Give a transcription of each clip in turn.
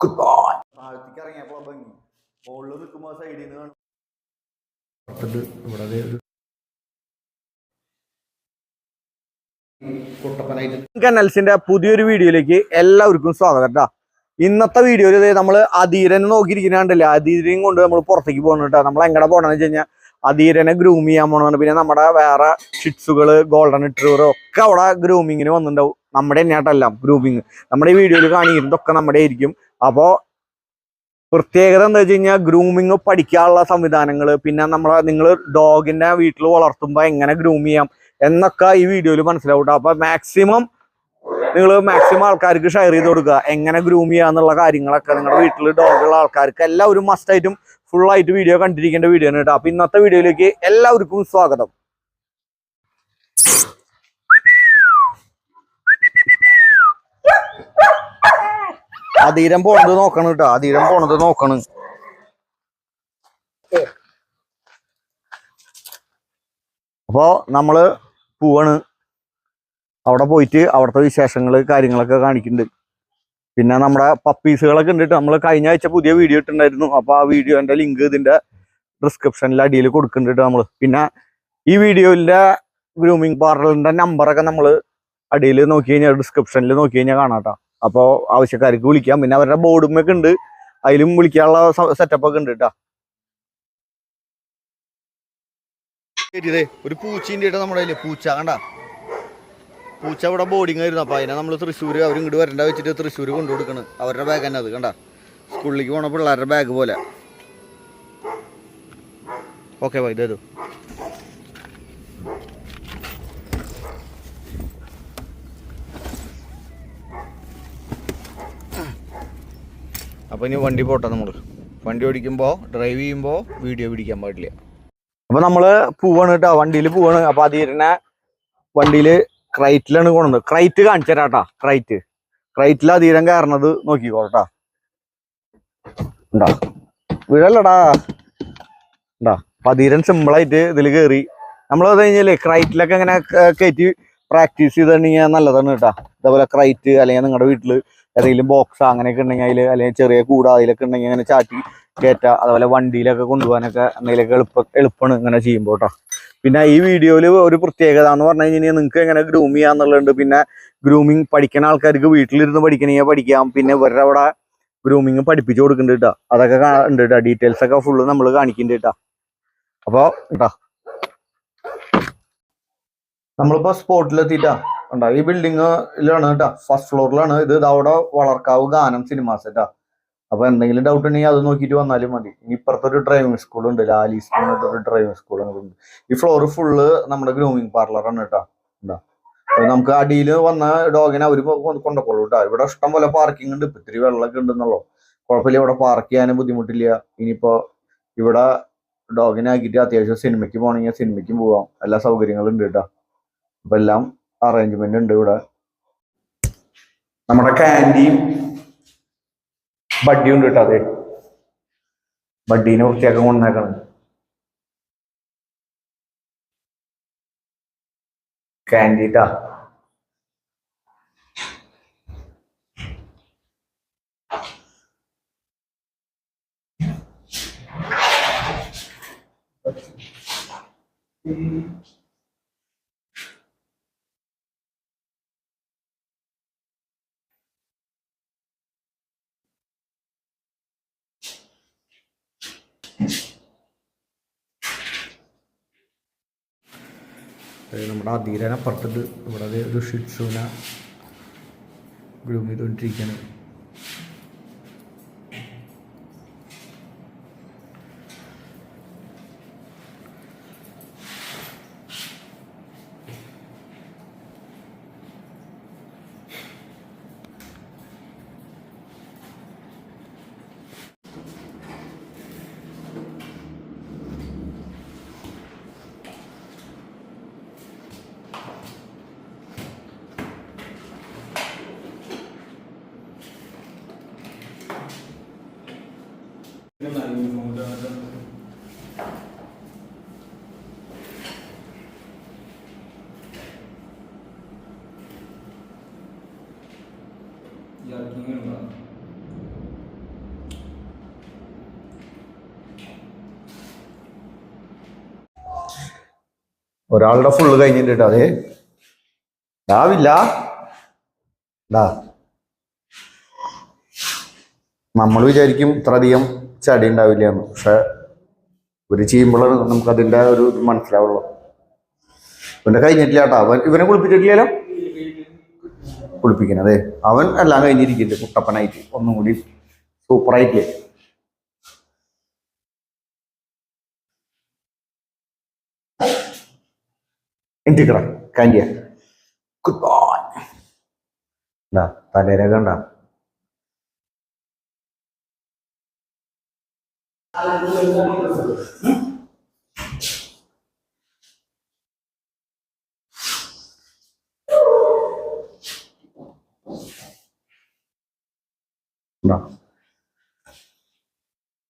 Good താഴത്തേക്ക് ഭംഗി. സൈഡിൽ നിന്ന് കാണും. കനൽസിന്റെ പുതിയൊരു വീഡിയോയിലേക്ക് എല്ലാവർക്കും സ്വാഗതം കേട്ടാ. ഇന്നത്തെ വീഡിയോയിൽ നമ്മൾ അധീരനെ നോക്കിയിരിക്കുന്നുണ്ടല്ലേ അധീരനെയും കൊണ്ട് നമ്മൾ പുറത്തേക്ക് പോകണം കേട്ടോ. നമ്മൾ എങ്ങനെ പോകണമെന്ന് വെച്ച് കഴിഞ്ഞാൽ അധീരനെ ഗ്രൂം ചെയ്യാൻ പോകണമെന്ന് പിന്നെ നമ്മുടെ വേറെ ഷിറ്റ്സുകൾ ഗോൾഡൻ റിട്രീവർ ഒക്കെ അവിടെ ഗ്രൂമിങ്ങിന് വന്നിട്ടുണ്ടാവും. നമ്മുടെ തന്നെയായിട്ടല്ല ഗ്രൂമിങ് നമ്മുടെ ഈ വീഡിയോയിൽ കാണിക്കുന്നതൊക്കെ നമ്മുടെ ആയിരിക്കും അപ്പോൾ പ്രത്യേകത എന്താ വെച്ച് കഴിഞ്ഞാൽ ഗ്രൂമിങ് പഠിക്കാനുള്ള സംവിധാനങ്ങൾ പിന്നെ നമ്മളെ നിങ്ങൾ ഡോഗിനെ വീട്ടിൽ വളർത്തുമ്പോൾ എങ്ങനെ ഗ്രൂം ചെയ്യാം എന്നൊക്കെ ഈ വീഡിയോയിൽ മനസ്സിലാവും അപ്പോൾ മാക്സിമം നിങ്ങൾ മാക്സിമം ആൾക്കാർക്ക് ഷെയർ ചെയ്ത് കൊടുക്കുക. എങ്ങനെ ഗ്രൂം ചെയ്യാന്നുള്ള കാര്യങ്ങളൊക്കെ. നിങ്ങളുടെ വീട്ടിൽ ഡോഗുള്ള ആൾക്കാർക്ക് എല്ലാവരും മസ്റ്റായിട്ടും ഫുള്ളായിട്ട് വീഡിയോ കണ്ടിരിക്കേണ്ട വീഡിയോ ആണ് കേട്ടോ. അപ്പോൾ ഇന്നത്തെ വീഡിയോയിലേക്ക് എല്ലാവർക്കും സ്വാഗതം. അധീരം പോണത് നോക്കണം കേട്ടോ. അധീരം പോണത് നോക്കണം. അപ്പോ നമ്മൾ പോവാണ്. അവിടെ പോയിട്ട് അവിടുത്തെ വിശേഷങ്ങൾ കാര്യങ്ങളൊക്കെ കാണിക്കുന്നുണ്ട് പിന്നെ നമ്മുടെ പപ്പീസുകളൊക്കെ ഉണ്ട് നമ്മൾ കഴിഞ്ഞ ആഴ്ച പുതിയ വീഡിയോ ഇട്ടിട്ടുണ്ടായിരുന്നു. അപ്പൊ ആ വീഡിയോന്റെ ലിങ്ക് ഇതിന്റെ ഡിസ്ക്രിപ്ഷനിൽ അടിയിൽ കൊടുക്കുന്നുണ്ട് നമ്മൾ പിന്നെ ഈ വീഡിയോയിലെ ഗ്രൂമിങ് പാർലറിന്റെ നമ്പറൊക്കെ നമ്മൾ അടിയിൽ നോക്കി കഴിഞ്ഞാൽ ഡിസ്ക്രിപ്ഷനിൽ നോക്കി കഴിഞ്ഞാൽ കാണാട്ടോ അപ്പോൾ ആവശ്യക്കാർക്ക് വിളിക്കാം. പിന്നെ അവരുടെ ബോർഡും ഒക്കെ ഉണ്ട്. അതിലും വിളിക്കാനുള്ള സെറ്റപ്പ് ഒക്കെ ഉണ്ട് കേട്ടോ ഒരു പൂച്ചീന്റെ നമ്മുടെ കയ്യിൽ. പൂച്ച കണ്ട? പൂച്ച ഇവിടെ ബോർഡിങ് ആയിരുന്നു. അപ്പൊ അതിനെ നമ്മൾ തൃശ്ശൂർ അവർ ഇങ്ങോട്ട് വരണ്ട വെച്ചിട്ട് തൃശ്ശൂർ കൊണ്ടു കൊടുക്കണം. അവരുടെ ബാഗ് തന്നെ അത് കണ്ട? സ്കൂളിലേക്ക് പോണ പിള്ളേരുടെ ബാഗ് പോലെ. ഓക്കെ ബൈ അപ്പോൾ ഇനി വണ്ടി പോട്ടെ നമ്മൾ വണ്ടി ഓടിക്കുമ്പോൾ ഡ്രൈവ് ചെയ്യുമ്പോൾ വീഡിയോ പിടിക്കാൻ പാടില്ല. അപ്പോൾ നമ്മൾ പോവാണ് കേട്ടോ വണ്ടിയിൽ പോവാണ്. അപ്പോൾ അതിനെ വണ്ടിയിൽ ക്രൈറ്റിലാണ് കൊണ്ടുവന്നത് ക്രൈറ്റ് കാണിച്ചു തരാട്ടാ ക്രൈറ്റ് ക്രൈറ്റിൽ തീരം കയറണത് നോക്കിക്കോട്ടാ ഉണ്ടാ വീഴല്ലടാ. ഉണ്ടാ അപ്പൊ സിമ്പിൾ സിമ്പിളായിട്ട് ഇതിൽ കയറി നമ്മൾ അത് കഴിഞ്ഞാലേ ക്രൈറ്റിലൊക്കെ ഇങ്ങനെ കയറ്റി പ്രാക്ടീസ് ചെയ്തിട്ടുണ്ടെങ്കിൽ നല്ലതാണ് കേട്ടോ ഇതേപോലെ ക്രൈറ്റ് അല്ലെങ്കിൽ നിങ്ങളുടെ വീട്ടിൽ ഏതെങ്കിലും ബോക്സ് അങ്ങനെയൊക്കെ ഉണ്ടെങ്കിൽ അതിൽ അല്ലെങ്കിൽ ചെറിയ കൂട അതിലൊക്കെ ഉണ്ടെങ്കിൽ അങ്ങനെ ചാട്ടി കയറ്റാം. അതുപോലെ വണ്ടിയിലൊക്കെ കൊണ്ടുപോകാനൊക്കെ എന്തെങ്കിലുമൊക്കെ എളുപ്പ എളുപ്പമാണ് ഇങ്ങനെ ചെയ്യുമ്പോൾ കേട്ടോ പിന്നെ ഈ വീഡിയോയിൽ ഒരു പ്രത്യേകത എന്ന് പറഞ്ഞു കഴിഞ്ഞാൽ നിങ്ങൾക്ക് എങ്ങനെ ഗ്രൂം ചെയ്യാന്നുള്ളതുണ്ട്. പിന്നെ ഗ്രൂമിങ് പഠിക്കുന്ന ആൾക്കാർക്ക് വീട്ടിലിരുന്ന് പഠിക്കണമെങ്കിൽ പഠിക്കാം. പിന്നെ ഇവരുടെ അവിടെ ഗ്രൂമിങ് പഠിപ്പിച്ചു കൊടുക്കുന്നുണ്ട് കേട്ടോ അതൊക്കെ ഉണ്ട് കേട്ടോ ഡീറ്റെയിൽസ് ഒക്കെ ഫുള്ള് നമ്മൾ കാണിക്കുന്നുണ്ട് കേട്ടോ അപ്പോൾ കേട്ടോ നമ്മളിപ്പോ സ്പോട്ടിലെത്തിയിട്ടാ ഉണ്ടോ ഈ ബിൽഡിങ്ങിലാണ് കേട്ടോ. ഫസ്റ്റ് ഫ്ലോറിലാണ് ഇത് അവിടെ വളർക്കാവ് ഗാനം സിനിമാസ് കേട്ടോ അപ്പൊ എന്തെങ്കിലും ഡൗട്ട് ഉണ്ടെങ്കിൽ അത് നോക്കിയിട്ട് വന്നാലും മതി. ഇനി ഇപ്പുറത്തെ ഒരു ഡ്രൈവിംഗ് സ്കൂൾ ഉണ്ട്. ലാലീസ് ഒരു ഡ്രൈവിംഗ് സ്കൂൾ ഉണ്ട്. ഈ ഫ്ലോർ ഫുള്ള് നമ്മുടെ ഗ്രൂമിങ് പാർലറാണ് കേട്ടോ. ഉണ്ടോ നമുക്ക് അടിയിൽ വന്ന ഡോഗിനെ അവർ കൊണ്ടുപോകുള്ളൂ കേട്ടോ. ഇവിടെ ഇഷ്ടം പോലെ പാർക്കിംഗ് ഉണ്ട്. ഇത്തിരി വെള്ളമൊക്കെ ഉണ്ടെന്നുള്ളൂ. കുഴപ്പമില്ല. ഇവിടെ പാർക്ക് ചെയ്യാനും ബുദ്ധിമുട്ടില്ല. ഇനിയിപ്പോ ഇവിടെ ഡോഗിനെ ആക്കിയിട്ട് അത്യാവശ്യം സിനിമയ്ക്ക് പോകണമെങ്കിൽ സിനിമയ്ക്കും പോവാം. എല്ലാ സൗകര്യങ്ങളും ഉണ്ട് കേട്ടോ. അപ്പൊ എല്ലാം അറേഞ്ച്മെന്റ് ഉണ്ട് ഇവിടെ. നമ്മുടെ കാൻഡിയും ബഡ്ഡിയും ഉണ്ട് കേട്ടോ അതെ. ബഡ്ഡീനെ വൃത്തിയാക്കാൻ കൊണ്ടേക്കാണ് കാൻഡിട്ടാ നമ്മുടെ അധീരനെ അപ്പുറത്തിട്ട് ഇവിടെ ഒരു ഷിറ്റ്സൂന ഗ്രൂം ചെയ്തുകൊണ്ടിരിക്കുകയാണ് Una uniform done. ഒരാളുടെ ഫുള്ള് കഴിഞ്ഞിട്ട് അതെ രാവില്ല നമ്മൾ വിചാരിക്കും ഇത്രയധികം ചടി ഉണ്ടാവില്ല എന്ന് പക്ഷെ ഇവർ ചെയ്യുമ്പോഴാണ് നമുക്ക് അതിന്റെ ഒരു ഇത് മനസ്സിലാവുള്ളൂ. ഇവന്റെ കഴിഞ്ഞിട്ടില്ല കേട്ടോ. അവൻ ഇവനെ കുളിപ്പിച്ചിട്ടില്ലല്ലോ? കുളിപ്പിക്കണം അതെ അവൻ എല്ലാം കഴിഞ്ഞിരിക്കുന്നുണ്ട് കുട്ടപ്പനായിട്ട്. ഒന്നും കൂടി സൂപ്പറായിട്ട് എന്തിക്കണം കാൻഡിയ ഗുഡ് ബോയ് തലേരക ഉണ്ടാ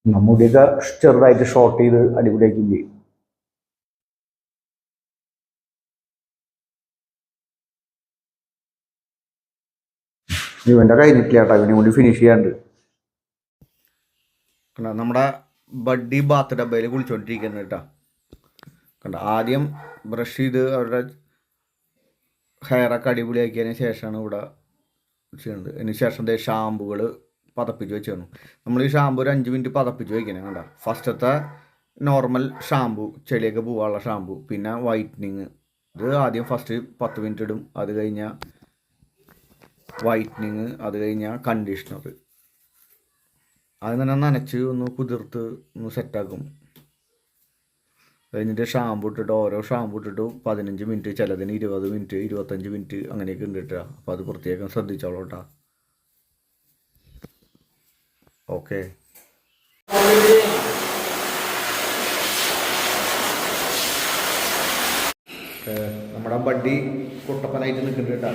നമ്മുടെയൊക്കെ ചെറുതായിട്ട് ഷോർട്ട് ചെയ്ത് അടിപൊളിയാക്കില്ലേ ഇവന്റെ കഴിഞ്ഞിട്ടില്ല കേട്ടോ ഇവനെ കൂടി ഫിനിഷ് ചെയ്യാണ്ട് നമ്മുടെ ബഡ്ഡി ബാത്ത് ഡബയിൽ കുളിച്ചോണ്ടിരിക്കുന്നത് കേട്ടോ കണ്ട ആദ്യം ബ്രഷ് ചെയ്ത് അവരുടെ ഹെയറൊക്കെ അടിപൊളിയാക്കിയതിന് ശേഷമാണ് ഇവിടെ ചെയ്യുന്നത്. അതിന് ശേഷം ദേ ഷാമ്പുകൾ പതപ്പിച്ച് വെച്ചാണ് നമ്മൾ ഈ ഷാമ്പു ഒരു അഞ്ച് മിനിറ്റ് പതപ്പിച്ച് വയ്ക്കണം കണ്ട? ഫസ്റ്റത്തെ നോർമൽ ഷാമ്പു ചെളിയൊക്കെ പോകാനുള്ള ഷാമ്പു പിന്നെ വൈറ്റനിങ്. ഇത് ആദ്യം ഫസ്റ്റ് പത്ത് മിനിറ്റ് ഇടും. അത് കഴിഞ്ഞാൽ വൈറ്റനിങ് അത് കഴിഞ്ഞാൽ കണ്ടീഷണർ. അത് തന്നെ നനച്ച് ഒന്ന് കുതിർത്ത് ഒന്ന് സെറ്റാക്കും കഴിഞ്ഞിട്ട് ഷാമ്പു ഇട്ടിട്ട് ഓരോ ഷാമ്പു ഇട്ടിട്ട് പതിനഞ്ച് മിനിറ്റ് ചിലതിന് ഇരുപത് മിനിറ്റ് ഇരുപത്തഞ്ച് മിനിറ്റ് അങ്ങനെയൊക്കെ ഉണ്ട് കേട്ടോ. അപ്പോൾ അത് പ്രത്യേകം ശ്രദ്ധിച്ചോളൂ കേട്ടോ. ഓക്കെ. നമ്മുടെ ബഡ്ഡി കുട്ടപ്പനായിട്ട് നിൽക്കുന്നുണ്ട് കേട്ടോ.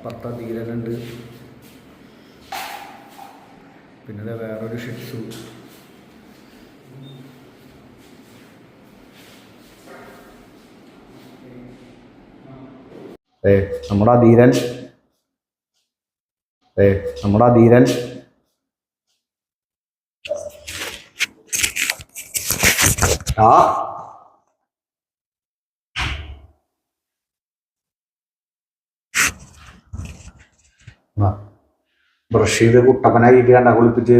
അപ്പുറത്ത ധീരനുണ്ട് പിന്നെ വേറൊരു ഷിറ്റ്സു ഏ നമ്മുടെ ധീരൻ. ഏ നമ്മുടെ ധീരൻ. ആ ബ്രഷ് ചെയ്ത് കുട്ടപ്പനാക്കിയിട്ട് കണ്ട കുളിപ്പിച്ച്.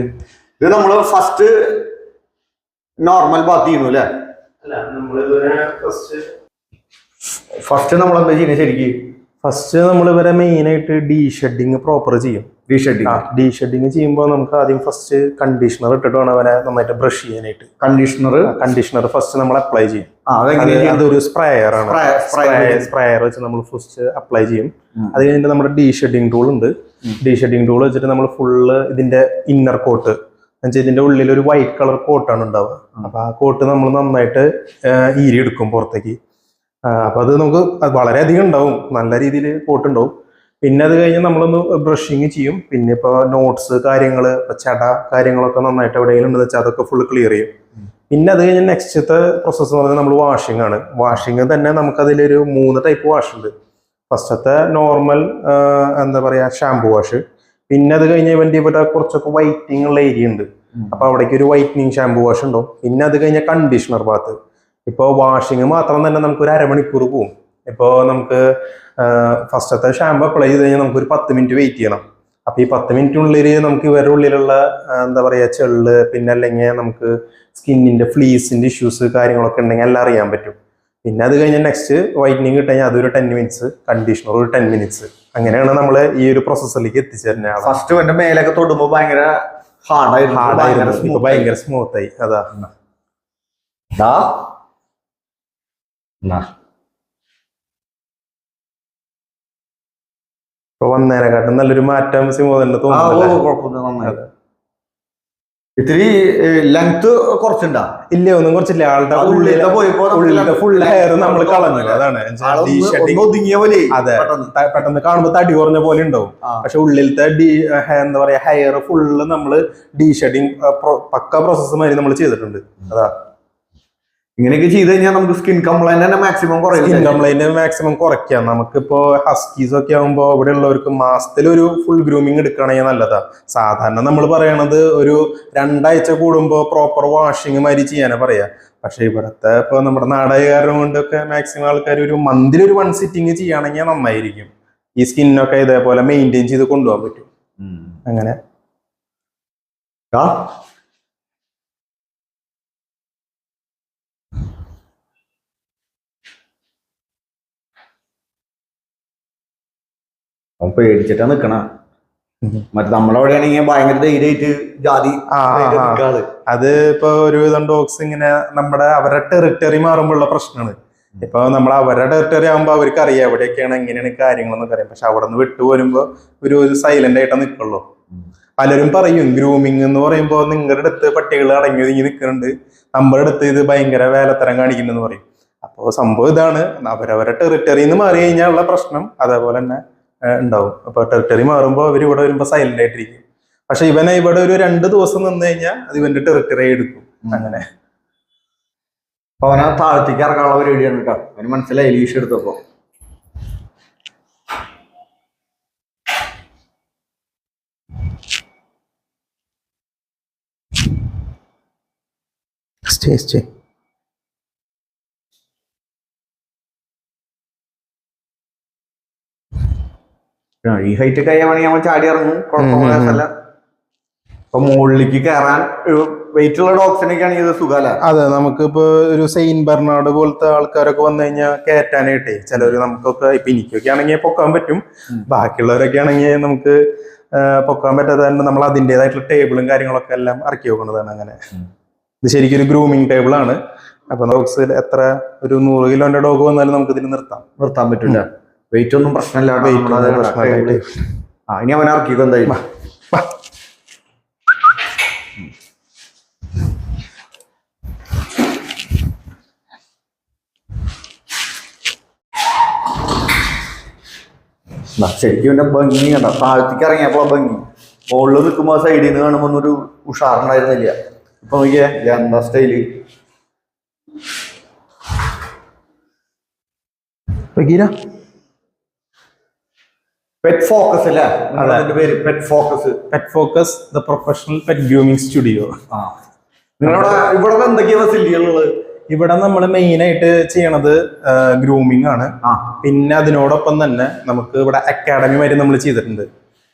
ഇത് നമ്മൾ ഫസ്റ്റ് നോർമൽ ബാത്ത് ചെയ്യുന്നു അല്ലേ? ഫസ്റ്റ് ഫസ്റ്റ് നമ്മൾ എന്താ ചെയ്യുന്നത് ശരിക്കും? ഫസ്റ്റ് നമ്മൾ ഇവരെ മെയിൻ ആയിട്ട് ഡീ ഷെഡിങ് പ്രോപ്പർ ചെയ്യും. ഡി ഷെഡിങ് ഡി ഷെഡിങ് ചെയ്യുമ്പോൾ നമുക്ക് ആദ്യം ഫസ്റ്റ് കണ്ടീഷണർ ഇട്ടിട്ട് വേണം അവരെ നന്നായിട്ട് ബ്രഷ് ചെയ്യാനായിട്ട്. കണ്ടീഷണർ കണ്ടീഷണർ ഫസ്റ്റ് നമ്മൾ അപ്ലൈ ചെയ്യും. അതൊരു സ്പ്രേയർ ആണ്. സ്പ്രേയർ വെച്ച്. നമ്മൾ ഫസ്റ്റ് അപ്ലൈ ചെയ്യും. അത് കഴിഞ്ഞിട്ട് നമ്മുടെ ഡി ഷെഡിങ് ടൂൾ ഉണ്ട്. ഡി ഷെഡിങ് ടൂൾ വെച്ചിട്ട് നമ്മൾ ഫുള്ള് ഇതിന്റെ ഇന്നർ കോട്ട് എന്നുവെച്ചാൽ ഇതിന്റെ ഉള്ളിൽ ഒരു വൈറ്റ് കളർ കോട്ടാണ് ഉണ്ടാവുക. അപ്പൊ ആ കോട്ട് നമ്മൾ നന്നായിട്ട് ഈരി എടുക്കും പുറത്തേക്ക്. ആ, അപ്പൊ അത് നമുക്ക് വളരെയധികം ഉണ്ടാവും. നല്ല രീതിയിൽ പോട്ടുണ്ടാവും. പിന്നെ അത് കഴിഞ്ഞ് നമ്മളൊന്ന് ബ്രഷിങ് ചെയ്യും. പിന്നെ ഇപ്പോൾ നോട്ട്സ് കാര്യങ്ങൾ ചട കാര്യങ്ങളൊക്കെ നന്നായിട്ട് എവിടെയെങ്കിലും ഉണ്ടെന്ന് വെച്ചാൽ അതൊക്കെ ഫുള്ള് ക്ലിയർ ചെയ്യും. പിന്നെ അത് കഴിഞ്ഞ് നെക്സ്റ്റത്തെ പ്രോസസ്സ് എന്ന് പറഞ്ഞാൽ നമ്മൾ വാഷിംഗ് ആണ്. വാഷിംഗ് തന്നെ നമുക്കതിലൊരു മൂന്ന് ടൈപ്പ് വാഷ് ഉണ്ട്. ഫസ്റ്റത്തെ നോർമൽ എന്താ പറയുക ഷാംപൂ വാഷ് പിന്നെ അത് കഴിഞ്ഞ് ഇവന്റെ ഇവിടെ കുറച്ചൊക്കെ വൈറ്റിംഗ് ഉള്ള ഏരിയ ഉണ്ട്. അപ്പോൾ അവിടേക്ക് ഒരു വൈറ്റനിങ് ഷാംപൂ വാഷ് ഉണ്ടാവും. പിന്നെ അത് കഴിഞ്ഞ കണ്ടീഷണർ ബാത്ത് ഇപ്പോൾ വാഷിങ് മാത്രം തന്നെ നമുക്ക് ഒരു അരമണിക്കൂർ പോവും. ഇപ്പോൾ നമുക്ക് ഫസ്റ്റത്തെ ഷാമ്പു അപ്ലൈ ചെയ്ത് കഴിഞ്ഞാൽ നമുക്കൊരു പത്ത് മിനിറ്റ് വെയിറ്റ് ചെയ്യണം. അപ്പോൾ ഈ പത്ത് മിനിറ്റിനുള്ളിൽ നമുക്ക് ഇവരുടെ ഉള്ളിലുള്ള എന്താ പറയുക ചെള്ള് പിന്നെ അല്ലെങ്കിൽ നമുക്ക് സ്കിന്നിന്റെ ഫ്ലീസിന്റെ ഇഷ്യൂസ് കാര്യങ്ങളൊക്കെ ഉണ്ടെങ്കിൽ എല്ലാം അറിയാൻ പറ്റും. പിന്നെ അത് കഴിഞ്ഞാൽ നെക്സ്റ്റ് വൈറ്റനിങ് കിട്ടുകഴിഞ്ഞാൽ അതൊരു ടെൻ മിനിറ്റ്സ് കണ്ടീഷണർ ഒരു ടെൻ മിനിറ്റ്സ് അങ്ങനെയാണ് നമ്മൾ ഈ ഒരു പ്രോസസ്സിലേക്ക് എത്തിച്ചേരുന്നത് ഫസ്റ്റ് എന്റെ മേലൊക്കെ തൊടുമ്പോൾ ഭയങ്കര ഹാർഡായി ഹാർഡായിരുന്നു ഭയങ്കര സ്മൂത്തായി അതാ. എന്നാ. ഇപ്പൊ നല്ലൊരു മാറ്റം സിമോദന് തോന്നുന്നു ഇത്തിരി ലെങ്ത് കുറച്ചുണ്ടാ? ഇല്ല ഒന്നും കുറച്ചില്ല. ആളുടെ ഉള്ളിലെ പോയപ്പോ ഫുൾ ഹെയർ നമ്മൾ കളഞ്ഞില്ല അതാണ്. ഒതുങ്ങിയ പോലെ അതെ. പെട്ടെന്ന്. കാണുമ്പോ കാണുമ്പോൾ തടി കുറഞ്ഞ പോലെ ഉണ്ടാവും. പക്ഷെ ഉള്ളിലത്തെ ഡി എന്താ പറയാ ഹെയർ ഫുള്ള് നമ്മൾ ഡീ ഷെഡിങ് പക്ക പ്രോസസ്സ് മാതിരി നമ്മൾ ചെയ്തിട്ടുണ്ട്. അതാ. ഇങ്ങനെയൊക്കെ ചെയ്ത് കഴിഞ്ഞാൽ നമുക്ക് സ്കിൻ കംപ്ലൈന്റ് തന്നെ മാക്സിമം കുറയും സ്കിൻ കംപ്ലൈന്റ് മാക്സിമം കുറയ്ക്കാം. നമുക്കിപ്പോ ഹസ്കീസ് ഒക്കെ ആകുമ്പോൾ ഇവിടെ ഉള്ളവർക്ക് മാസത്തിൽ ഒരു ഫുൾ ഗ്രൂമിങ് എടുക്കുകയാണെങ്കിൽ നല്ലതാ. സാധാരണ നമ്മൾ പറയണത് ഒരു രണ്ടാഴ്ച കൂടുമ്പോൾ പ്രോപ്പർ വാഷിംഗ് മാതിരി ചെയ്യാനാ പറയാ. പക്ഷെ ഇവിടുത്തെ ഇപ്പൊ നമ്മുടെ നാടായ കാരണം കൊണ്ടൊക്കെ മാക്സിമം ആൾക്കാർ ഒരു മന്തിൽ ഒരു വൺ സിറ്റിങ് ചെയ്യുകയാണെങ്കിൽ നന്നായിരിക്കും. ഈ സ്കിന്നൊക്കെ ഇതേപോലെ മെയിന്റെയിൻ ചെയ്ത് കൊണ്ടുപോകാൻ പറ്റും. അങ്ങനെ. അവൻ പേടിച്ചിട്ടാ നിക്കണ. മറ്റേ നമ്മളവിടെയാണെങ്കിൽ ഭയങ്കര ധൈര്യമായിട്ട് ജാതി. അത്. ഇപ്പൊ ഒരുവിധം ഡോഗ്സ് ഇങ്ങനെ നമ്മുടെ അവരുടെ ടെറിട്ടറി മാറുമ്പോഴുള്ള പ്രശ്നമാണ്. ഇപ്പൊ നമ്മൾ അവരുടെ ടെറിട്ടറി ആകുമ്പോൾ അവർക്ക് അറിയാം എവിടെയൊക്കെയാണ് എങ്ങനെയാണ് കാര്യങ്ങളെന്നൊക്കെ അറിയാം പക്ഷെ അവിടെ നിന്ന് വിട്ടു വരുമ്പോ ഒരു സൈലന്റ് ആയിട്ടാ നിക്കുള്ളൂ. പലരും പറയും ഗ്രൂമിങ് എന്ന് പറയുമ്പോൾ നിങ്ങളുടെ അടുത്ത് പട്ടികൾ അടങ്ങി ഒതുങ്ങി നിൽക്കുന്നുണ്ട് നമ്മുടെ അടുത്ത് ഇത് ഭയങ്കര വേലത്തരം കാണിക്കുന്നു പറയും. അപ്പോൾ സംഭവം ഇതാണ്. അവരവരുടെ ടെറിട്ടറിയിൽ മാറി കഴിഞ്ഞാൽ ഉള്ള പ്രശ്നം. അതേപോലെ തന്നെ ഉണ്ടാവും. അപ്പൊ ടെറിട്ടറി മാറുമ്പോൾ അവർ ഇവിടെ വരുമ്പോൾ സൈലന്റ് ആയിട്ടിരിക്കും. പക്ഷെ ഇവനെ ഇവിടെ ഒരു രണ്ട് ദിവസം നിന്ന് കഴിഞ്ഞാൽ അത് ഇവന്റെ ടെറിട്ടറി എടുക്കും. അങ്ങനെ. അപ്പൊ അവനെ താഴ്ത്തിക്ക് ഇറക്കാനുള്ള പരിപാടിയാണ് കേട്ടോ. അവന് മനസ്സിലായി ലീഷ് എടുത്തപ്പോ. സ്റ്റേ സ്റ്റേ ഈ ഹൈറ്റ് ഒക്കെ ആണെങ്കിൽ നമ്മൾ ചാടി ഇറങ്ങും. കുഴപ്പമില്ല അപ്പൊ മുകളിലേക്ക് കയറാൻ വെയിറ്റ് ഉള്ള ഡോഗ്സിനൊക്കെ ആണെങ്കിൽ ഇത് സുഖമല്ല? അതെ നമുക്കിപ്പോ ഒരു സെയിൻ ബെർണാഡ് പോലത്തെ ആൾക്കാരൊക്കെ വന്നു കഴിഞ്ഞാൽ കയറ്റാനായിട്ടേ ചിലവര് നമുക്കൊക്കെ ഇപ്പൊ എനിക്കൊക്കെ ആണെങ്കിൽ പൊക്കാൻ പറ്റും. ബാക്കിയുള്ളവരൊക്കെ ആണെങ്കിൽ നമുക്ക് പൊക്കാൻ പറ്റാതെ തന്നെ നമ്മൾ അതിന്റെതായിട്ടുള്ള ടേബിളും കാര്യങ്ങളൊക്കെ എല്ലാം ഇറക്കി വെക്കുന്നതാണ് അങ്ങനെ. ഇത് ശരിക്കും ഒരു ഗ്രൂമിങ് ടേബിൾ ആണ്. അപ്പൊ ഡോഗ്സ് എത്ര ഒരു നൂറ് കിലോന്റെ ഡോഗ് വന്നാലും നമുക്ക് ഇതിന് നിർത്താം. നിർത്താൻ പറ്റില്ല വെയിറ്റ് ഒന്നും പ്രശ്നമില്ല ഇനി അവൻ ഇറക്കിക്കോ എന്തായാലും. ശരിക്കും എന്റെ ഭംഗി കണ്ട? താഴത്തേക്ക് ഇറങ്ങിയപ്പോ ഭംഗി. മുകളിൽ നിൽക്കുമ്പോ സൈഡിൽ നിന്ന് കാണുമ്പോ ഒന്നൊരു ഉഷാറുണ്ടായിരുന്നില്ല. ഇപ്പൊ നോക്കിയേ എന്താ സ്റ്റൈൽ പെറ്റ് ഫോക്കസ് അല്ലേ? അതെ. അതിന്റെ പേര് pet focus pet focus the professional pet grooming studio നിങ്ങളുടെ ഇവിടെ എന്തൊക്കെയാ ഫെസിലിറ്റികളുള്ളത് ഇവിടെ നമ്മൾ മെയിൻ ആയിട്ട് ചെയ്യണത് ഗ്രൂമിംഗ് ആണ്. പിന്നെ അതിനോടൊപ്പം തന്നെ നമുക്ക് ഇവിടെ അക്കാഡമി വരെ നമ്മൾ ചെയ്തിട്ടുണ്ട്.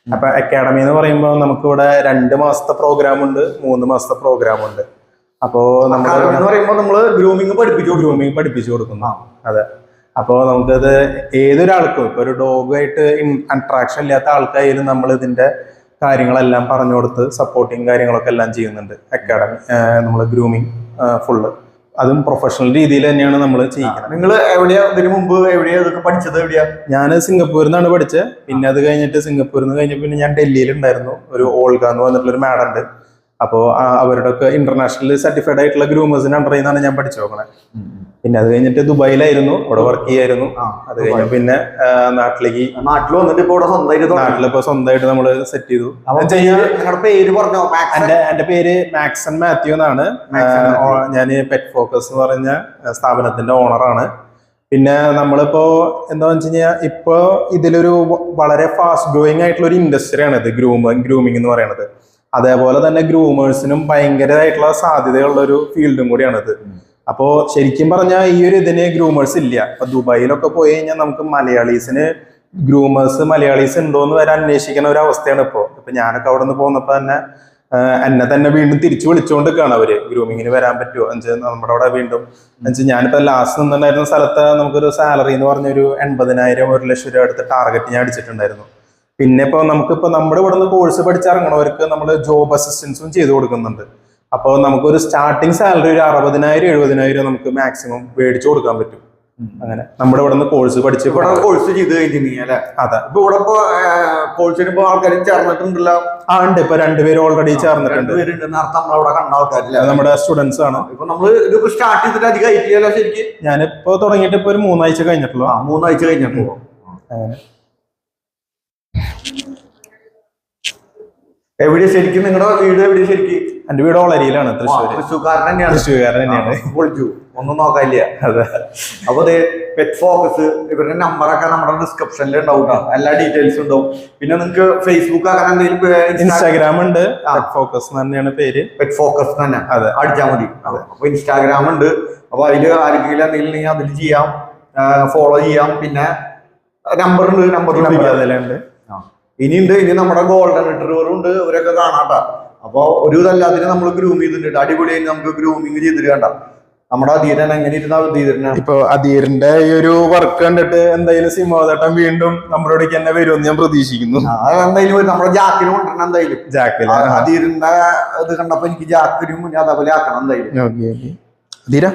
അപ്പൊ അക്കാഡമി എന്ന് പറയുമ്പോൾ നമുക്ക് ഇവിടെ രണ്ട് മാസത്തെ പ്രോഗ്രാം ഉണ്ട് മൂന്ന് മാസത്തെ പ്രോഗ്രാം ഉണ്ട്. അപ്പോ നമ്മൾ പറയുമ്പോൾ നമ്മൾ ഗ്രൂമിങ് പഠിപ്പിച്ചു ഗ്രൂമിംഗ് പഠിപ്പിച്ചു കൊടുക്കുന്നു. അതെ. അപ്പോൾ നമുക്കത് ഏതൊരാൾക്കും ഇപ്പൊ ഒരു ഡോഗായിട്ട് അട്രാക്ഷൻ ഇല്ലാത്ത ആൾക്കായാലും നമ്മൾ ഇതിന്റെ കാര്യങ്ങളെല്ലാം പറഞ്ഞു കൊടുത്ത് സപ്പോർട്ടിങ് കാര്യങ്ങളൊക്കെ എല്ലാം ചെയ്യുന്നുണ്ട്. അക്കാഡമി നമ്മൾ ഗ്രൂമിങ് ഫുള്ള് അതും പ്രൊഫഷണൽ രീതിയിൽ തന്നെയാണ് നമ്മൾ ചെയ്യുന്നത് നിങ്ങൾ എവിടെയാ? ഇതിനു മുമ്പ് എവിടെയാ? ഇതൊക്കെ പഠിച്ചത് എവിടെയാ? ഞാൻ സിംഗപ്പൂരിൽ നിന്നാണ് പഠിച്ചത്. പിന്നെ അത് കഴിഞ്ഞിട്ട് സിംഗപ്പൂരിൽ നിന്ന് കഴിഞ്ഞ പിന്നെ ഞാൻ ഡൽഹിയിൽ ഉണ്ടായിരുന്നു ഒരു ഓൾഗ എന്ന് പറഞ്ഞിട്ടുള്ള ഒരു മാഡം ഉണ്ട്. അപ്പോൾ അവരുടെ ഒക്കെ ഇന്റർനാഷണൽ സർട്ടിഫൈഡ് ആയിട്ടുള്ള ഗ്രൂമേഴ്സിന് അണ്ടറിൽ നിന്നാണ് ഞാൻ പഠിച്ചു നോക്കണത് പിന്നെ അത് കഴിഞ്ഞിട്ട് ദുബായിലായിരുന്നു അവിടെ വർക്ക് ചെയ്യായിരുന്നു. അത് കഴിഞ്ഞ പിന്നെ നാട്ടിലേക്ക് നാട്ടിൽ വന്നിട്ട് സ്വന്തമായിട്ട്. നാട്ടിലിപ്പോ സ്വന്തമായിട്ട് നമ്മൾ സെറ്റ് ചെയ്തു. അപ്പൊ പേര് പറഞ്ഞോ? എന്റെ എന്റെ പേര് മാക്സൺ മാത്യു എന്നാണ്. ഞാൻ പെറ്റ് ഫോക്കസ് എന്ന് പറഞ്ഞ സ്ഥാപനത്തിന്റെ ഓണറാണ് പിന്നെ നമ്മളിപ്പോ എന്താ വെച്ച് കഴിഞ്ഞാൽ ഇപ്പോ ഇതിലൊരു വളരെ ഫാസ്റ്റ് ഗ്രോയിങ് ആയിട്ടുള്ള ഒരു ഇൻഡസ്ട്രിയാണ് ഇത് ഗ്രൂമിങ് ഗ്രൂമിംഗ് എന്ന് പറയുന്നത് അതേപോലെ തന്നെ ഗ്രൂമേഴ്സിനും ഭയങ്കരമായിട്ടുള്ള സാധ്യതയുള്ള ഒരു ഫീൽഡും കൂടിയാണിത് അപ്പോ ശരിക്കും പറഞ്ഞാൽ ഈ ഒരു ഇതിന് ഗ്രൂമേഴ്സ് ഇല്ല. അപ്പൊ ദുബായിലൊക്കെ പോയി കഴിഞ്ഞാൽ നമുക്ക് മലയാളീസിന് ഗ്രൂമേഴ്സ് മലയാളീസ് ഉണ്ടോ എന്ന് വരെ അന്വേഷിക്കുന്ന ഒരു അവസ്ഥയാണ് ഇപ്പോ. ഇപ്പൊ ഞാനൊക്കെ അവിടെ നിന്ന് പോന്നപ്പോ തന്നെ എന്നെ തന്നെ വീണ്ടും തിരിച്ചു വിളിച്ചുകൊണ്ട് കാണാം അവർ. ഗ്രൂമിങ്ങിന് വരാൻ പറ്റുമോ എന്ന് നമ്മുടെ അവിടെ വീണ്ടും എന്നുവെച്ചാൽ ഞാനിപ്പോ ലാസ്റ്റ് നിന്നുണ്ടായിരുന്ന സ്ഥലത്ത് നമുക്കൊരു സാലറി എന്ന് പറഞ്ഞ ഒരു എൺപതിനായിരം ഒരു ലക്ഷം രൂപ അടുത്ത് ടാർഗറ്റ് ഞാൻ അടിച്ചിട്ടുണ്ടായിരുന്നു. പിന്നെ ഇപ്പോൾ നമുക്കിപ്പോൾ നമ്മുടെ ഇവിടെ നിന്ന് കോഴ്സ് പഠിച്ചിറങ്ങണവർക്ക് നമ്മൾ ജോബ് അസിസ്റ്റൻസും ചെയ്തു കൊടുക്കുന്നുണ്ട്. അപ്പോൾ നമുക്കൊരു സ്റ്റാർട്ടിങ് സാലറി ഒരു അറുപതിനായിരം എഴുപതിനായിരം നമുക്ക് മാക്സിമം മേടിച്ചു കൊടുക്കാൻ പറ്റും. അങ്ങനെ നമ്മുടെ ഇവിടെ നിന്ന് കോഴ്സ് പഠിച്ച് ഇവിടെ കോഴ്സ് ചെയ്ത് അതെ. ഇപ്പൊ ഇവിടെ ഇപ്പൊ കോഴ്സിന് ഇപ്പൊ ചേർന്നിട്ടുണ്ടല്ലോ? ആ ഉണ്ട്. ഇപ്പൊ രണ്ടുപേരും ഓൾറെഡി ചേർന്നിട്ടുണ്ട്. കണ്ട ആൾക്കാരില്ല? നമ്മുടെ സ്റ്റുഡൻസ് ആണ്. ഇപ്പൊ നമ്മൾ ഇതിപ്പോ സ്റ്റാർട്ട് ചെയ്തിട്ട് അധികം ആയിട്ടില്ല ശരിക്കും? ഞാനിപ്പോ തുടങ്ങിയിട്ട് ഇപ്പൊ ഒരു മൂന്നാഴ്ച കഴിഞ്ഞിട്ടുള്ളൂ. മൂന്നാഴ്ച കഴിഞ്ഞിട്ടുണ്ടോ അങ്ങനെ. എവിടെയാ ശരിക്കും നിങ്ങളുടെ വീട് എവിടെ ശരിക്കും? എന്റെ വീട് ഓളരിയിലാണ് തൃശ്ശൂർ തൃശ്ശൂർക്കാരൻ തന്നെയാണ്. തൃശ്ശൂർക്കാരൻ തന്നെയാണ്. പൊളിച്ചു ഒന്നും നോക്കാനില്ല. അതെ. അപ്പൊ അതെ പെറ്റ് ഫോക്കസ് ഇവരുടെ നമ്പറൊക്കെ നമ്മുടെ ഡിസ്ക്രിപ്ഷനിൽ ഉണ്ടാവും. എല്ലാ ഡീറ്റെയിൽസും ഉണ്ടാവും. പിന്നെ നിങ്ങൾക്ക് ഫേസ്ബുക്ക് അങ്ങനെ എന്തെങ്കിലും ഇൻസ്റ്റാഗ്രാം ഉണ്ട്. ഫോക്കസ് തന്നെയാണ് പേര്. പെറ്റ് ഫോക്കസ് തന്നെ. അതെ. അടിച്ചാൽ മതി. അപ്പൊ ഇൻസ്റ്റാഗ്രാം ഉണ്ട്. അപ്പൊ അതിൽ ആർക്കെങ്കിലും എന്തെങ്കിലും അതിൽ ചെയ്യാം. ഫോളോ ചെയ്യാം. പിന്നെ നമ്പർ ഉണ്ട് നമ്പർ അതിലുണ്ട് ഇനിയുണ്ട് ഇനി നമ്മുടെ ഗോൾഡൻ റിട്രീവർ ഉണ്ട് ഇവരൊക്കെ കാണാട്ടാ. അപ്പൊ ഒരു ഇതല്ലാതിനെ നമ്മൾ ഗ്രൂം ചെയ്തിട്ടുണ്ട്. അടിപൊളിയായി നമുക്ക് ഗ്രൂമിങ് ചെയ്തിട്ട് കണ്ട. നമ്മുടെ അധീരൻ എങ്ങനെ ഇരുന്ന അധീരനാ? ഇപ്പൊ അധീരന്റെ ഈ ഒരു വർക്ക് കണ്ടിട്ട് എന്തായാലും സിംഹോദട്ടം വീണ്ടും നമ്മളോടേക്ക് തന്നെ വരുമെന്ന് ഞാൻ പ്രതീക്ഷിക്കുന്നു. എന്തായാലും നമ്മുടെ ജാക്കിന് കൊണ്ടുവരണം എന്തായാലും. ജാക്കിൽ അധീരന്റെ ഇത് കണ്ടപ്പോ എനിക്ക് ജാക്കിനും മുന്നേ അതേപോലെ ആക്കണം എന്തായാലും. അധീര?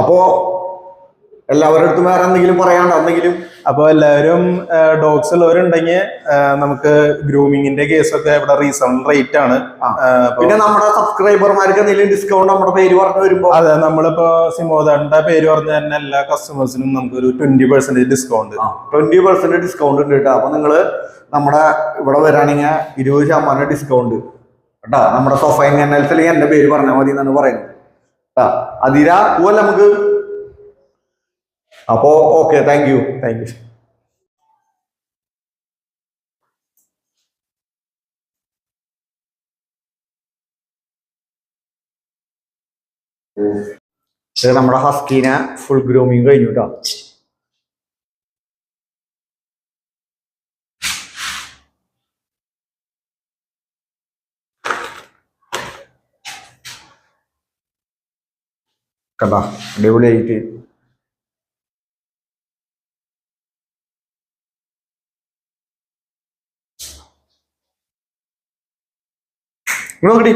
അപ്പോ എല്ലാവരുടെ അടുത്തും വേറെ എന്തെങ്കിലും പറയാണ്ടോ എന്തെങ്കിലും അപ്പൊ എല്ലാവരും ഡോഗ്സ് ഉള്ളവരുണ്ടെങ്കിൽ നമുക്ക് ഗ്രൂമിങ്ങിന്റെ കേസൊക്കെ ഇവിടെ റീസണബിൾ റേറ്റ് ആണ്. പിന്നെ നമ്മുടെ സബ്സ്ക്രൈബർമാർക്ക് എന്തെങ്കിലും ഡിസ്കൗണ്ട് നമ്മുടെ പേര് പറഞ്ഞു വരുമ്പോൾ അതെ നമ്മളിപ്പോ സിമോദാറിന്റെ പേര് പറഞ്ഞ തന്നെ എല്ലാ കസ്റ്റമേഴ്സിനും നമുക്ക് ഒരു twenty percentage discount twenty percent discount ഉണ്ട് കേട്ടോ. അപ്പൊ നിങ്ങൾ നമ്മുടെ ഇവിടെ വരാണെങ്കിൽ ഇരുപത് ശതമാനം ഡിസ്കൗണ്ട് കേട്ടാ നമ്മുടെ സൊഫൈൻ അല്ലെങ്കിൽ എന്റെ പേര് പറഞ്ഞാൽ മതി എന്നാണ് പറയുന്നത്. അതിരാ അതിര പോവല്ല നമുക്ക് അപ്പോ okay thank you thank you നമ്മുടെ ഹസ്കീന ഫുൾ ഗ്രൂമിങ് കഴിഞ്ഞു കേട്ടോ കണ്ടാ? അടിപൊളിയായിട്ട് ഇങ്ങോട്ട് നോക്കടി.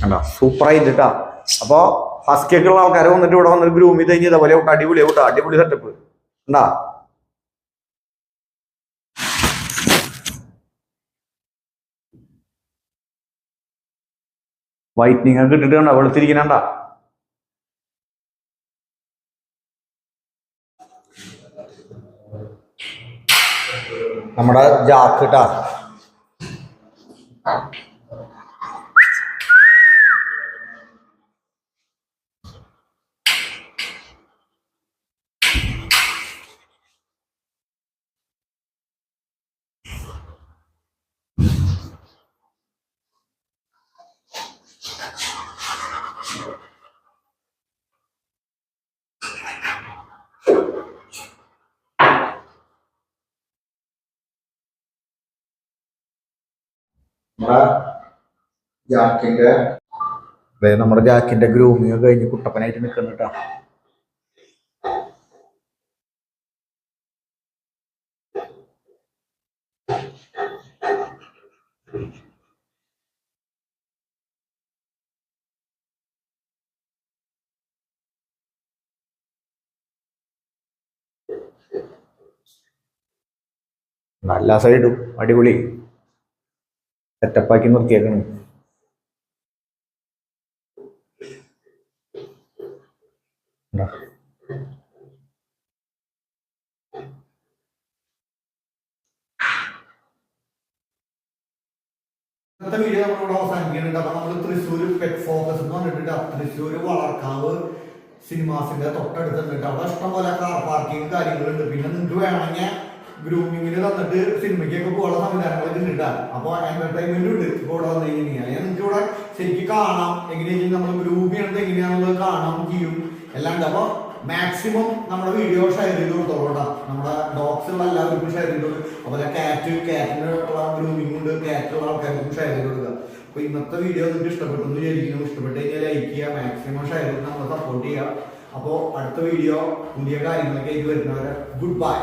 കണ്ടോ? സൂപ്പർ ആയിട്ടാ അപ്പൊ ഹസ്കിയൊക്കെ ഉള്ള ആൾക്കാർ വന്നിട്ട് ഇവിടെ വന്നിട്ട് ഗ്രൂമിൽ കഴിഞ്ഞ് ഇതേപോലെ അടിപൊളി ഔട്ട് അടിപൊളി സെറ്റപ്പ് ഉണ്ടാ വൈറ്റ്നിങ് ഒക്കെ ഇട്ടിട്ട് വെളുത്തിരിക്കണണ്ട നമ്മുടെ ജാക്ക് ഇട്ടാ നമ്മുടെ നമ്മുടെ ജാക്കിന്റെ ഗ്രൂമിങ് കഴിഞ്ഞ് കുട്ടപ്പനായിട്ട് നിൽക്കുന്നുട്ടാ നല്ല സൈഡും അടിപൊളി. സെറ്റപ്പാക്കി നിർത്തിയേക്കണം നമ്മൾ തൃശ്ശൂർ പെറ്റ് ഫോക്കസ് എന്ന് പറഞ്ഞിട്ടുണ്ട് തൃശ്ശൂർ വളർക്കാവ് സിനിമാസിന്റെ തൊട്ടടുത്ത് അവിടെ ഇഷ്ടംപോലെ കാർ പാർക്കിങ് കാര്യങ്ങളുണ്ട് പിന്നെ നിങ്ങൾക്ക് വേണമെങ്കിൽ ഗ്രൂമിങ്ങിന് തന്നിട്ട് സിനിമയ്ക്കൊക്കെ പോകുന്ന സംവിധാനങ്ങളൊക്കെ ഉണ്ട് അപ്പൊ എന്റർടൈൻമെന്റ് ഉണ്ട്. ഇപ്പൊ ഇവിടെ വന്നു കഴിഞ്ഞാൽ നിങ്ങൾക്ക് ഇവിടെ ശരിക്കും കാണാം. എങ്ങനെയാ നമ്മൾ ഗ്രൂപ്പ് ചെയ്യണത് എങ്ങനെയാണെന്നുള്ളത് കാണാം ചെയ്യും. എല്ലാം അപ്പൊ മാക്സിമം നമ്മുടെ വീഡിയോ ഷെയർ ചെയ്ത് കൊടുത്തോളൂ കേട്ടോ. നമ്മുടെ ഡോഗ്സ് ഉള്ള എല്ലാവർക്കും ഷെയർ ചെയ്ത് അതുപോലെ കാറ്റ് കാറ്റിനുള്ള ഗ്രൂമിംഗ് ഉണ്ട്. കാറ്റുള്ള ആൾക്കാർക്കും ഷെയർ ചെയ്ത് കൊടുക്കുക. അപ്പൊ ഇന്നത്തെ വീഡിയോ നിങ്ങൾക്ക് ഇഷ്ടപ്പെട്ടു എന്ന് വിചാരിക്കുന്നു. ഇഷ്ടപ്പെട്ട് കഴിഞ്ഞാൽ ലൈക്ക് ചെയ്യുക. മാക്സിമം ഷെയർ ചെയ്ത് നമ്മളെ സപ്പോർട്ട് ചെയ്യുക. അപ്പോൾ അടുത്ത വീഡിയോ പുതിയ കാര്യങ്ങളൊക്കെ ആയിട്ട് വരുന്നവരെ ഗുഡ് ബൈ